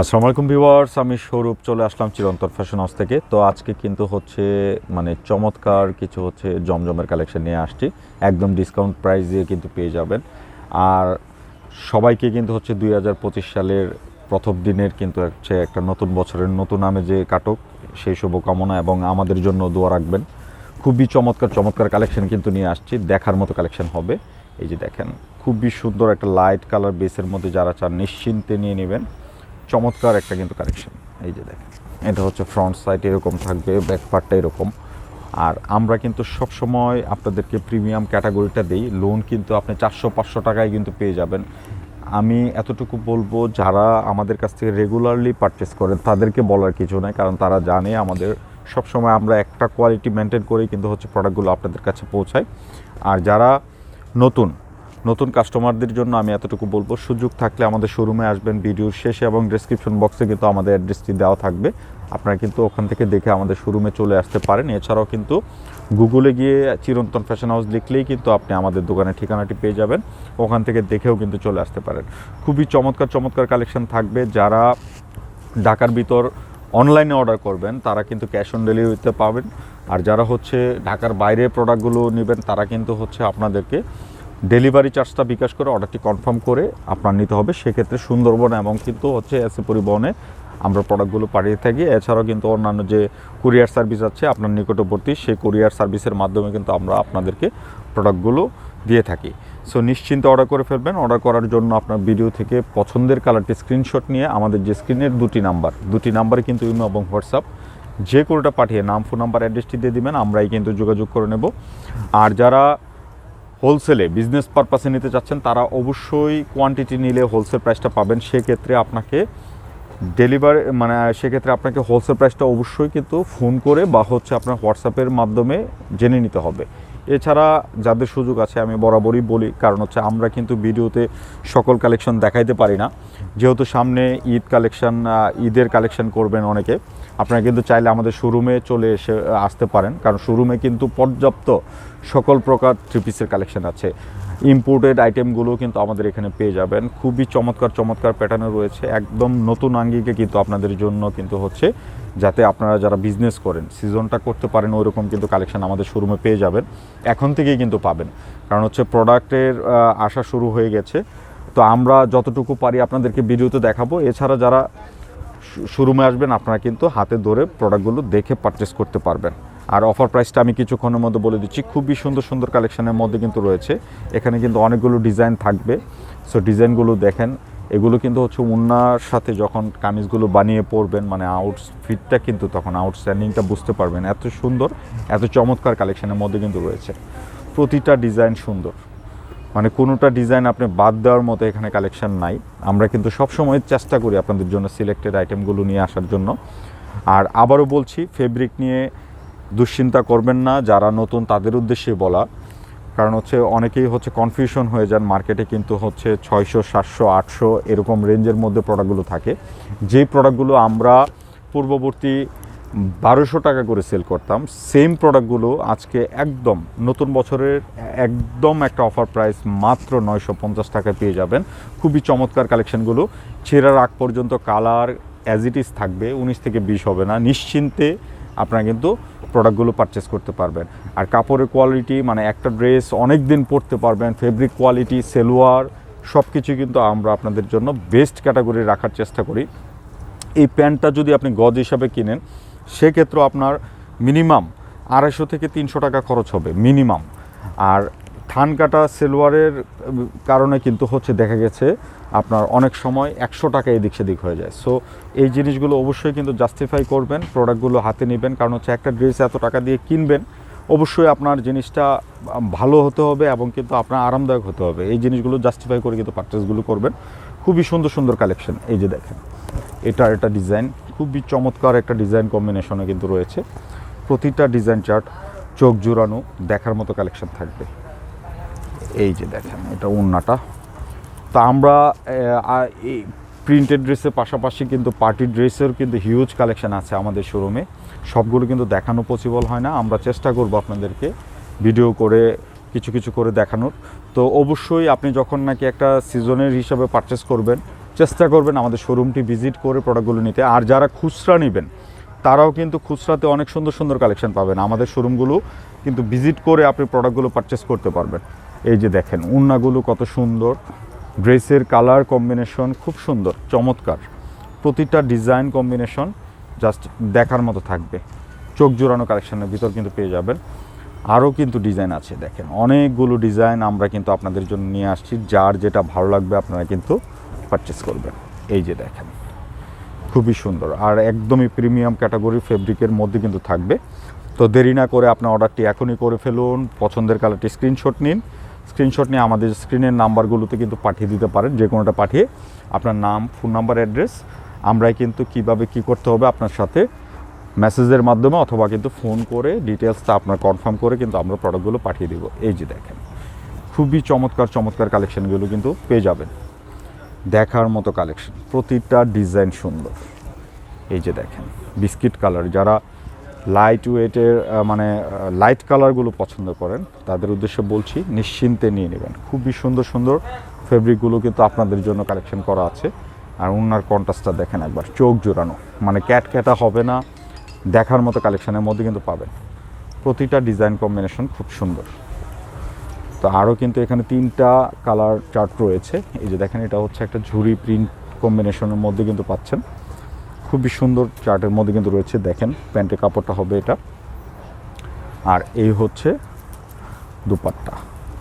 আসসালামু আলাইকুম ভিউয়ার্স, আমি সৌরভ, চলে আসলাম চিরন্তর ফ্যাশন হাউস থেকে। তো আজকে কিন্তু হচ্ছে মানে চমৎকার কিছু হচ্ছে জমজমের কালেকশন নিয়ে আসছি। একদম ডিসকাউন্ট প্রাইস দিয়ে কিন্তু পেয়ে যাবেন। আর সবাইকে কিন্তু হচ্ছে দুই হাজার পঁচিশ সালের প্রথম দিনের কিন্তু হচ্ছে একটা নতুন বছরের নতুন নামে যে কাটক, সেই শুভকামনা এবং আমাদের জন্য দোয়া রাখবেন। খুবই চমৎকার চমৎকার কালেকশন কিন্তু নিয়ে আসছি। দেখার মতো কালেকশন হবে। এই যে দেখেন, খুবই সুন্দর একটা লাইট কালার বেসের মধ্যে যারা চান, নিশ্চিন্তে নিয়ে নেবেন। চমৎকার একটা কিন্তু কালেকশন এই যে দেখেন, এটা হচ্ছে ফ্রন্ট সাইড এরকম থাকবে ব্যাক পার্টটা এরকম। আর আমরা কিন্তু সব সময় আপনাদেরকে প্রিমিয়াম ক্যাটাগরিটা দিই। লোন কিন্তু আপনি চারশো, পাঁচশো টাকায় কিন্তু পেয়ে যাবেন। আমি এতটুকু বলব, যারা আমাদের কাছ থেকে রেগুলারলি পারচেস করেন, তাদেরকে বলার কিছু নাই, কারণ তারা জানে আমাদের সব সময় আমরা একটা কোয়ালিটি মেনটেন করেই কিন্তু হচ্ছে প্রোডাক্টগুলো আপনাদের কাছে পৌঁছাই। আর যারা নতুন নতুন কাস্টমারদের জন্য আমি এতটুকু বলব, সুযোগ থাকলে আমাদের শোরুমে আসবেন ভিডিওর শেষে এবং ডিসক্রিপশন বক্সে কিন্তু আমাদের অ্যাড্রেসটি দেওয়া থাকবে। আপনারা কিন্তু ওখান থেকে দেখে আমাদের শোরুমে চলে আসতে পারেন। এছাড়াও কিন্তু গুগলে গিয়ে চিরন্তন ফ্যাশন হাউস লিখলেই কিন্তু আপনি আমাদের দোকানের ঠিকানাটি পেয়ে যাবেন। ওখান থেকে দেখেও কিন্তু চলে আসতে পারেন। খুবই চমৎকার চমৎকার কালেকশন থাকবে। যারা ঢাকার ভিতর অনলাইনে অর্ডার করবেন, তারা কিন্তু ক্যাশ অন ডেলিভারিতে পাবেন। আর যারা হচ্ছে ঢাকার বাইরে প্রোডাক্টগুলো নেবেন, তারা কিন্তু হচ্ছে আপনাদেরকে ডেলিভারি চার্জটা বিকাশ করে অর্ডারটি কনফার্ম করে আপনার নিতে হবে। সেক্ষেত্রে সুন্দরবন এবং কিন্তু হচ্ছে এসে পরিবহনে আমরা প্রোডাক্টগুলো পাঠিয়ে থাকি। এছাড়াও কিন্তু অন্যান্য যে কুরিয়ার সার্ভিস আছে আপনার নিকটবর্তী, সেই কুরিয়ার সার্ভিসের মাধ্যমে কিন্তু আমরা আপনাদেরকে প্রোডাক্টগুলো দিয়ে থাকি। সো নিশ্চিন্তে অর্ডার করে ফেলবেন। অর্ডার করার জন্য আপনার ভিডিও থেকে পছন্দের কালারটি স্ক্রিনশট নিয়ে আমাদের যে স্ক্রিনের দুটি নাম্বার, দুটি নাম্বারে কিন্তু ইমো এবং হোয়াটসঅ্যাপ, যে কোনোটা পাঠিয়ে নাম, ফোন নাম্বার, অ্যাড্রেসটি দিয়ে দিবেন, আমরাই কিন্তু যোগাযোগ করে নেব। আর যারা হোলসেলে বিজনেস পারপাসে নিতে চাচ্ছেন, তারা অবশ্যই কোয়ান্টিটি নিলে হোলসেল প্রাইসটা পাবেন। সেক্ষেত্রে আপনাকে ডেলিভারি মানে সেক্ষেত্রে আপনাকে হোলসেল প্রাইসটা অবশ্যই কিন্তু ফোন করে বা হচ্ছে আপনার হোয়াটসঅ্যাপের মাধ্যমে জেনে নিতে হবে। এছাড়া যাদের সুযোগ আছে আমি বরাবরই বলি, কারণ হচ্ছে আমরা কিন্তু ভিডিওতে সকল কালেকশন দেখাইতে পারি না। যেহেতু সামনে ঈদ কালেকশন ঈদের কালেকশন করবেন অনেকে, আপনারা কিন্তু চাইলে আমাদের শোরুমে চলে এসে আসতে পারেন। কারণ শোরুমে কিন্তু পর্যাপ্ত সকল প্রকার থ্রি পিসের কালেকশন আছে। ইম্পোর্টেড আইটেমগুলো কিন্তু আমাদের এখানে পেয়ে যাবেন। খুবই চমৎকার চমৎকার প্যাটার্নে রয়েছে। একদম নতুন আঙ্গিকে কিন্তু আপনাদের জন্য কিন্তু হচ্ছে, যাতে আপনারা যারা বিজনেস করেন সিজনটা করতে পারেন, ওইরকম কিন্তু কালেকশন আমাদের শোরুমে পেয়ে যাবেন। এখন থেকেই কিন্তু পাবেন। কারণ হচ্ছে প্রোডাক্টের আসা শুরু হয়ে গেছে। তো আমরা যতটুকু পারি আপনাদেরকে ভিডিওতে দেখাবো। এছাড়া যারা শোরুমে আসবেন, আপনারা কিন্তু হাতে ধরে প্রোডাক্টগুলো দেখে পারচেস করতে পারবেন। আর অফার প্রাইসটা আমি কিছুক্ষণের মধ্যে বলে দিচ্ছি। খুবই সুন্দর সুন্দর কালেকশনের মধ্যে কিন্তু রয়েছে। এখানে কিন্তু অনেকগুলো ডিজাইন থাকবে। সো ডিজাইনগুলো দেখেন, এগুলো কিন্তু হচ্ছে উন্নার সাথে যখন কামিজগুলো বানিয়ে পরবেন মানে আউটফিটটা কিন্তু তখন আউটস্ট্যান্ডিংটা বুঝতে পারবেন। এত সুন্দর, এত চমৎকার কালেকশনের মধ্যে কিন্তু রয়েছে। প্রতিটা ডিজাইন সুন্দর। মানে কোনোটা ডিজাইন আপনি বাদ দেওয়ার মতো এখানে কালেকশন নাই। আমরা কিন্তু সবসময় চেষ্টা করি আপনাদের জন্য সিলেক্টেড আইটেমগুলো নিয়ে আসার জন্য। আর আবারও বলছি ফেব্রিক নিয়ে দুশ্চিন্তা করবেন না, যারা নতুন তাদের উদ্দেশ্যে বলা। কারণ হচ্ছে অনেকেই হচ্ছে কনফিউশন হয়ে যান মার্কেটে কিন্তু হচ্ছে ছয়শো, সাতশো, আটশো এরকম রেঞ্জের মধ্যে প্রোডাক্টগুলো থাকে। যেই প্রোডাক্টগুলো আমরা পূর্ববর্তী বারোশো টাকা করে সেল করতাম সেম প্রোডাক্টগুলো আজকে একদম নতুন বছরের একদম একটা অফার প্রাইস মাত্র নয়শো পঞ্চাশ টাকায় পেয়ে যাবেন। খুবই চমৎকার কালেকশনগুলো ছেঁড়ার আগ পর্যন্ত কালার অ্যাজ ইট ইজ থাকবে, উনিশ থেকে বিশ হবে না। নিশ্চিন্তে আপনারা কিন্তু প্রোডাক্টগুলো পারচেস করতে পারবেন। আর কাপড়ের কোয়ালিটি মানে একটা ড্রেস অনেক দিন পরতে পারবেন ফেব্রিক কোয়ালিটি সেলোয়ার সব কিছু কিন্তু আমরা আপনাদের জন্য বেস্ট ক্যাটাগরি রাখার চেষ্টা করি। এই প্যান্টটা যদি আপনি গজ হিসাবে কিনেন সেক্ষেত্রে আপনার মিনিমাম আড়াইশো থেকে তিনশো টাকা খরচ হবে মিনিমাম আর থান কাটা সেলোয়ারের কারণে কিন্তু হচ্ছে দেখা গেছে আপনার অনেক সময় একশো টাকা এদিক সেদিক হয়ে যায়। সো এই জিনিসগুলো অবশ্যই কিন্তু জাস্টিফাই করবেন প্রোডাক্টগুলো হাতে নেবেন। কারণ হচ্ছে একটা ড্রেস এত টাকা দিয়ে কিনবেন, অবশ্যই আপনার জিনিসটা ভালো হতে হবে এবং কিন্তু আপনার আরামদায়ক হতে হবে। এই জিনিসগুলো জাস্টিফাই করে কিন্তু পারচেসগুলো করবেন। খুবই সুন্দর সুন্দর কালেকশন এই যে দেখেন এটা একটা ডিজাইন খুবই চমৎকার একটা ডিজাইন কম্বিনেশনে কিন্তু রয়েছে। প্রতিটা ডিজাইন চার্ট চোখ জোড়ানো, দেখার মতো কালেকশন থাকবে। এই যে দেখেন, এটা উন্নাটা তো আমরা এই প্রিন্টেড ড্রেসের পাশাপাশি কিন্তু পার্টি ড্রেসের কিন্তু হিউজ কালেকশান আছে আমাদের শোরুমে সবগুলো কিন্তু দেখানো পসিবল হয় না। আমরা চেষ্টা করব আপনাদেরকে ভিডিও করে, কিছু কিছু করে দেখানোর। তো অবশ্যই আপনি যখন নাকি একটা সিজনের হিসাবে পারচেস করবেন, চেষ্টা করবেন আমাদের শোরুমটি ভিজিট করে প্রোডাক্টগুলো নিতে। আর যারা খুচরা নেবেন, তারাও কিন্তু খুচরাতে অনেক সুন্দর সুন্দর কালেকশন পাবেন। আমাদের শোরুমগুলো কিন্তু ভিজিট করে আপনি প্রোডাক্টগুলো পারচেস করতে পারবেন। এই যে দেখেন, উন্নাগুলো কত সুন্দর। ড্রেসের কালার কম্বিনেশন খুব সুন্দর, চমৎকার। প্রতিটা ডিজাইন কম্বিনেশন জাস্ট দেখার মতো থাকবে। চোখ জোড়ানো কালেকশনের ভিতর কিন্তু পেয়ে যাবেন। আরও কিন্তু ডিজাইন আছে, দেখেন। অনেকগুলো ডিজাইন আমরা কিন্তু আপনাদের জন্য নিয়ে আসছি, যার যেটা ভালো লাগবে আপনারা কিন্তু পারচেস করবেন। এই যে দেখেন, খুবই সুন্দর। আর একদমই প্রিমিয়াম ক্যাটাগরি ফেব্রিকের মধ্যে কিন্তু থাকবে। তো দেরি না করে আপনার অর্ডারটি এখনই করে ফেলুন। পছন্দের কালারটি স্ক্রিনশট নিন। স্ক্রিনশট নিয়ে আমাদের স্ক্রিনের নাম্বারগুলোতে কিন্তু পাঠিয়ে দিতে পারেন, যে কোনোটা পাঠিয়ে আপনার নাম ফোন নাম্বার অ্যাড্রেস আমরাই কিন্তু কীভাবে কি করতে হবে আপনার সাথে মেসেজের মাধ্যমে অথবা কিন্তু ফোন করে ডিটেলসটা আপনার কনফার্ম করে কিন্তু আমরা প্রোডাক্টগুলো পাঠিয়ে দিব। এই যে দেখেন, খুবই চমৎকার চমৎকার কালেকশানগুলো কিন্তু পেয়ে যাবেন। দেখার মতো কালেকশন প্রতিটা ডিজাইন সুন্দর। এই যে দেখেন, বিস্কিট কালার যারা লাইট ওয়েটের মানে লাইট কালারগুলো পছন্দ করেন, তাদের উদ্দেশ্যে বলছি নিশ্চিন্তে নিয়ে নেবেন। খুবই সুন্দর সুন্দর ফেব্রিকগুলো কিন্তু আপনাদের জন্য কালেকশন করা আছে। আর ওনার কন্ট্রাস্টটা দেখেন একবার, চোখ জোড়ানো। মানে ক্যাট ক্যাটা হবে না, দেখার মতো কালেকশনের মধ্যে কিন্তু পাবেন। প্রতিটা ডিজাইন কম্বিনেশন খুব সুন্দর। তো আরও কিন্তু এখানে তিনটা কালার চার্ট রয়েছে। এই যে দেখেন, এটা হচ্ছে একটা ঝুড়ি প্রিন্ট কম্বিনেশনের মধ্যে কিন্তু পাচ্ছেন। খুবই সুন্দর চার্টের মধ্যে কিন্তু রয়েছে, দেখেন, প্যান্টের কাপড়টা হবে এটা। আর এই হচ্ছে দুপাট্টা,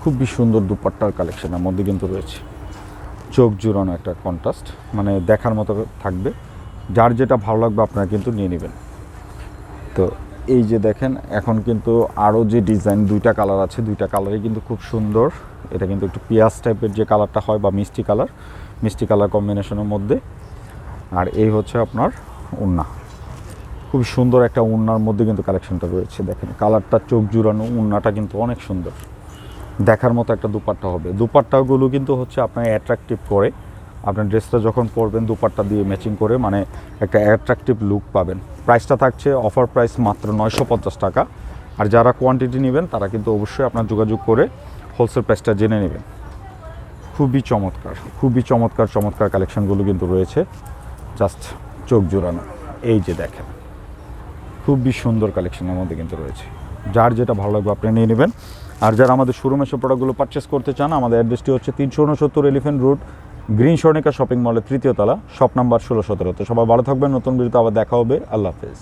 খুবই সুন্দর দুপাট্টার কালেকশনের মধ্যে কিন্তু রয়েছে। চোখ জুড়ানো একটা কন্ট্রাস্ট মানে দেখার মতো থাকবে। যার যেটা ভালো লাগবে আপনারা কিন্তু নিয়ে নেবেন। তো এই যে দেখেন, এখন কিন্তু আরও যে ডিজাইন, দুইটা কালার আছে, দুইটা কালারই কিন্তু খুব সুন্দর। এটা কিন্তু একটু পিঁয়াজ টাইপের যে কালারটা হয় বা মিষ্টি কালার মিষ্টি কালার কম্বিনেশনের মধ্যে। আর এই হচ্ছে আপনার উন্না। খুব সুন্দর একটা উন্নার মধ্যে কিন্তু কালেকশনটা রয়েছে, দেখেন। কালারটা চোখ জুড়ানো উন্নাটা কিন্তু অনেক সুন্দর। দেখার মতো একটা দুপাট্টা হবে। দুপাট্টাগুলো কিন্তু হচ্ছে আপনার অ্যাট্রাকটিভ করে। আপনার ড্রেসটা যখন পরবেন, দুপাট্টা দিয়ে ম্যাচিং করে মানে একটা অ্যাট্রাকটিভ লুক পাবেন। প্রাইসটা থাকছে অফার প্রাইস মাত্র নয়শো পঞ্চাশ টাকা। আর যারা কোয়ান্টিটি নেবেন, তারা কিন্তু অবশ্যই আপনার যোগাযোগ করে হোলসেল প্রাইসটা জেনে নেবেন। খুবই চমৎকার খুবই চমৎকার চমৎকার কালেকশনগুলো কিন্তু রয়েছে। জাস্ট চোখ জোড়ানো। এই যে দেখেন, খুবই সুন্দর কালেকশনের মধ্যে কিন্তু রয়েছে। যার যেটা ভালো লাগবে আপনি নিয়ে নেবেন। আর যারা আমাদের শোরুমে সব প্রোডাক্টগুলো পারচেস করতে চান, আমাদের অ্যাড্রেসটি হচ্ছে তিনশো উনসত্তর elephant road green Swarnika shopping মলের তৃতীয় তলা শপ নাম্বার ষোলো সতেরোতে সবাই ভালো থাকবেন, নতুন বিরুদ্ধে আবার দেখা হবে। আল্লাহ হাফেজ।